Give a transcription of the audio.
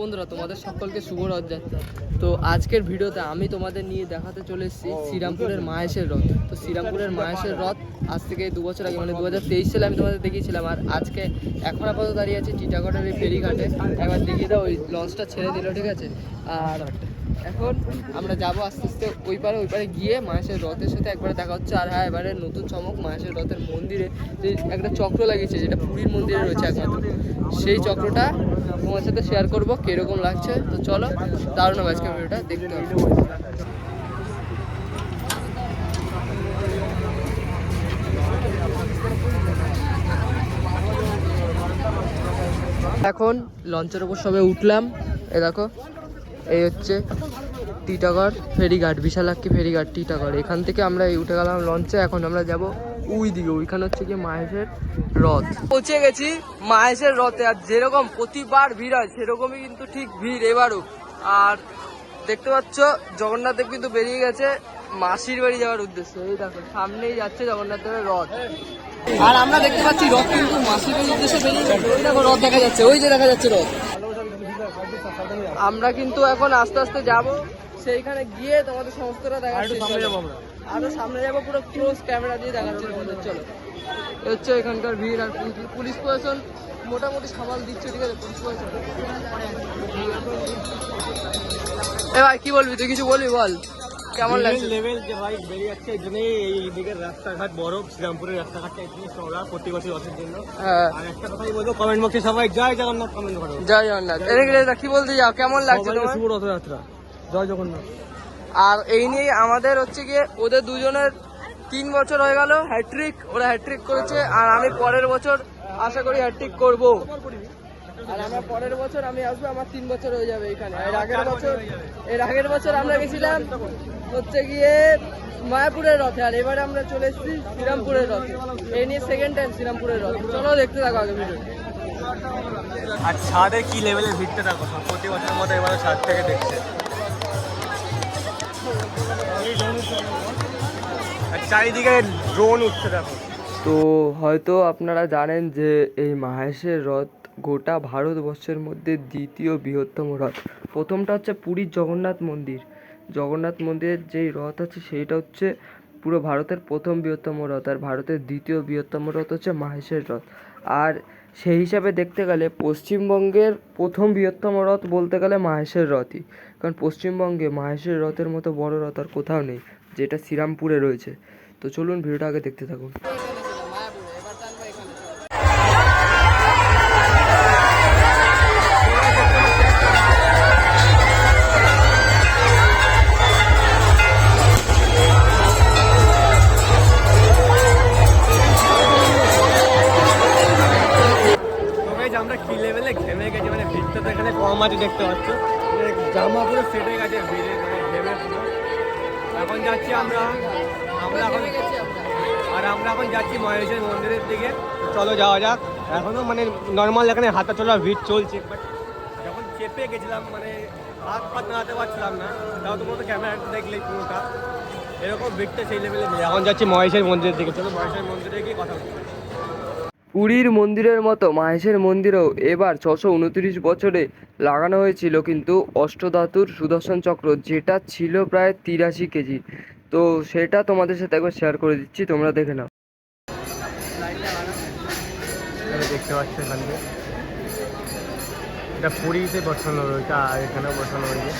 বন্ধুরা, তোমাদের সকলকে শুভ রথযাত্রা তো আজকের ভিডিওতে আমি তোমাদের নিয়ে দেখাতে চলে এসেছি শ্রীরামপুরের মায়েশের রথ। তো শ্রীরামপুরের মায়েশের রথ আজ থেকে দু বছর আগে মানে দু হাজার তেইশ সালে আমি তোমাদের দেখিয়েছিলাম। আর আজকে এখন আপাতত দাঁড়িয়ে আছি টিটাগড়ের এই ফেরিঘাটে। একবার দেখিয়ে দাও, ওই লঞ্চটা ছেড়ে দিল, ঠিক আছে? আর এখন আমরা যাব আস্তে আস্তে ওই পারে ওই পারে গিয়ে মাহেশের রথের সাথে একবারে দেখা হচ্ছে। আর হ্যাঁ এবারে নতুন চমক মাহেশের রথের মন্দিরে যে একটা চক্র লাগিয়েছে, যেটা পুরীর মন্দিরে রয়েছে একমাত্র। সেই চক্রটা তোমার সাথে শেয়ার করব, কীরকম লাগছে। তো চলো, দারুণ আজকে ভিডিওটা, দেখতে হবে। এখন লঞ্চের ওপর সবে উঠলাম, এ দেখো। এই হচ্ছে টিটাগড় ফেরিঘাট, বিশালাক্ষী ফেরিঘাট, টিটাগড়। এখান থেকে আমরা এই উঠে গেলাম লঞ্চে, এখন আমরা যাব ওই দিকে ওইখানে হচ্ছে কি মাহেশের রথ। পৌঁছে গেছি মাহেশের রথে, আর যেরকম প্রতিবার ভিড় হয়, সেরকমই কিন্তু ঠিক ভিড় এবারও। আর দেখতে পাচ্ছ, জগন্নাথ দেব কিন্তু বেরিয়ে গেছে মাসির বাড়ি যাওয়ার উদ্দেশ্যে। এই দেখো, সামনেই যাচ্ছে জগন্নাথ দেবের রথ। আর আমরা দেখতে পাচ্ছি রথ কিন্তু মাসির বাড়ির উদ্দেশ্যে বেরিয়ে গেছে। ওই দেখো, রথ দেখা যাচ্ছে, ওই যে দেখা যাচ্ছে রথ। আমরা কিন্তু এখন আস্তে আস্তে যাব। সেইখানে গিয়ে তোমাদের সমস্তটা দেখাচ্ছি আমরা। আরও সামনে যাব পুরো ক্লোজ ক্যামেরা দিয়ে দেখাচ্ছি তোমাদের চলো। হচ্ছে এখানকার ভিড় আর পুলিশ- পুলিশ প্রশাসন মোটামুটি সামাল দিচ্ছে ঠিক আছে? পুলিশ প্রশাসন। এ ভাই কি বলবি? তুই কিছু বলবি বল। কেমন লাগছে? লেভেল যে ভাই বেরিয়ে যাচ্ছে এই জন্যই এই দিকের রাস্তাঘাট শ্রীরামপুরের রাস্তাঘাটটা চওড়া প্রতি বছর জন্য। হ্যাঁ। আর একটা কথাই বলব কমেন্ট বক্সে সবাই জয় জগন্নাথ কমেন্ট করো। জয় জগন্নাথ। এদিকে কি বলতে যাও? কেমন লাগছে তোমার? শুভ রথযাত্রা। জয় জগন্নাথ। আর এই নিয়ে আমাদের হচ্ছে গিয়ে ওদের দুজনের তিন বছর হয়ে গেল হ্যাট্রিক ওরা হ্যাট্রিক করেছে আর আমি পরের বছর আশা করি হ্যাট্রিক করব। আর আমার পরের বছর আমি আসব আমার তিন বছর হয়ে যাবে এখানে। এর আগের বছর এর আগের বছর আমরা গেছিলাম হচ্ছে গিয়ে মায়াপুরের রথে আর এবারে আমরা চলে এসেছি শ্রীরামপুরের রথে। এই নিয়ে সেকেন্ড টাইম শ্রীরামপুরের রথ। চলো দেখতে থাকো আগে ভিডিও আর ছাদের কি ভিড়টা দেখো সব প্রতি বছরের মতো এবারে ছাদ থেকে দেখছে। আর চারিদিকে ড্রোন উঠছে দেখো। তো হয়তো আপনারা জানেন যে এই মাহেশের রথ গোটা ভারতবর্ষের মধ্যে দ্বিতীয় বৃহত্তম রথ। প্রথমটা হচ্ছে পুরীর জগন্নাথ মন্দির। জগন্নাথ মন্দিরের যেই রথ আছে সেইটা হচ্ছে পুরো ভারতের প্রথম বৃহত্তম রথ আর ভারতের দ্বিতীয় বৃহত্তম রথ হচ্ছে মাহেশের রথ। আর সেই হিসাবে দেখতে গেলে পশ্চিমবঙ্গের প্রথম বৃহত্তম রথ বলতে গেলে মাহেশের রথই। কারণ পশ্চিমবঙ্গে মাহেশের রথের মতো বড় রথ আর কোথাও নেই, যেটা শ্রীরামপুরে রয়েছে। তো চলুন ভিডিওটা আগে দেখতে থাকুন। তো এখানে কম আছে দেখতে পাচ্ছ। জামা পুরো সেটে গেছে মানে এখন যাচ্ছি আমরা আমরা এখন আর আমরা এখন যাচ্ছি মহেশের মন্দিরের দিকে। চলো যাওয়া যাক। এখনও মানে নর্মাল এখানে হাঁটা চলা ভিড় চলছে বাট যখন চেপে গেছিলাম মানে হাত পাত নাড়াতে পারছিলাম না তাও তোমার তো ক্যামেরাটা দেখলেই পুরোটা। এরকম ভিড়টা সেই লেভেলে এখন যাচ্ছি মহেশের মন্দিরের দিকে। চলো মহেশের মন্দিরে গিয়ে কথা বলছি পুরীর মন্দিরের মতো মাহেশের মন্দিরেও এবার ছশো উনত্রিশ বছরে লাগানো হয়েছিল, কিন্তু অষ্টধাতুর সুদর্শন চক্র যেটা ছিল প্রায় তিরাশি কেজি। তো সেটা তোমাদের সাথে একবার শেয়ার করে দিচ্ছি, তোমরা দেখে নাও। দেখতে পাচ্ছ এখান থেকে এটা পুরীতে বসানো রয়েছে, আর এখানেও বসানো হয়েছে